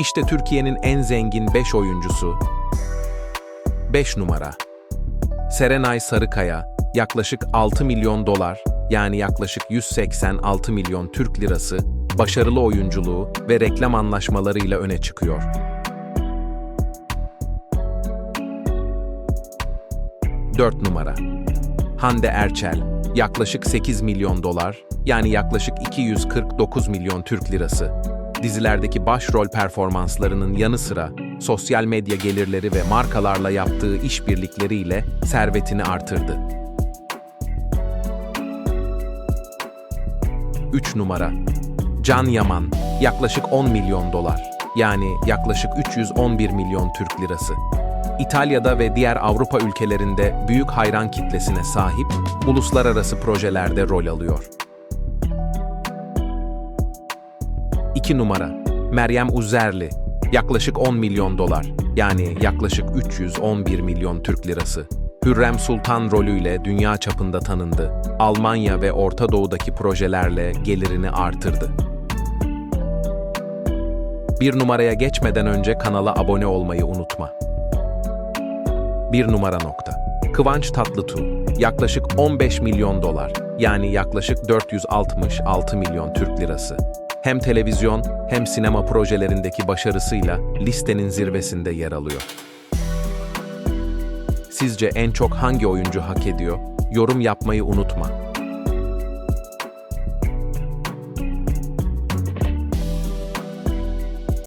İşte Türkiye'nin en zengin 5 oyuncusu. 5 numara. Serenay Sarıkaya, yaklaşık 6 milyon dolar, yani yaklaşık 186 milyon Türk lirası, başarılı oyunculuğu ve reklam anlaşmalarıyla öne çıkıyor. 4 numara. Hande Erçel, yaklaşık 8 milyon dolar, yani yaklaşık 249 milyon Türk lirası. Dizilerdeki başrol performanslarının yanı sıra sosyal medya gelirleri ve markalarla yaptığı işbirlikleriyle servetini artırdı. 3 numara. Can Yaman, yaklaşık 10 milyon dolar, yani yaklaşık 311 milyon Türk lirası. İtalya'da ve diğer Avrupa ülkelerinde büyük hayran kitlesine sahip, uluslararası projelerde rol alıyor. 2 numara. Meryem Uzerli, yaklaşık 10 milyon dolar, yani yaklaşık 311 milyon Türk lirası. Hürrem Sultan rolüyle dünya çapında tanındı. Almanya ve Orta Doğu'daki projelerle gelirini artırdı. Bir numaraya geçmeden önce kanala abone olmayı unutma. Bir numara nokta. Kıvanç Tatlıtuğ, yaklaşık 15 milyon dolar, yani yaklaşık 466 milyon Türk lirası. Hem televizyon hem sinema projelerindeki başarısıyla listenin zirvesinde yer alıyor. Sizce en çok hangi oyuncu hak ediyor? Yorum yapmayı unutma.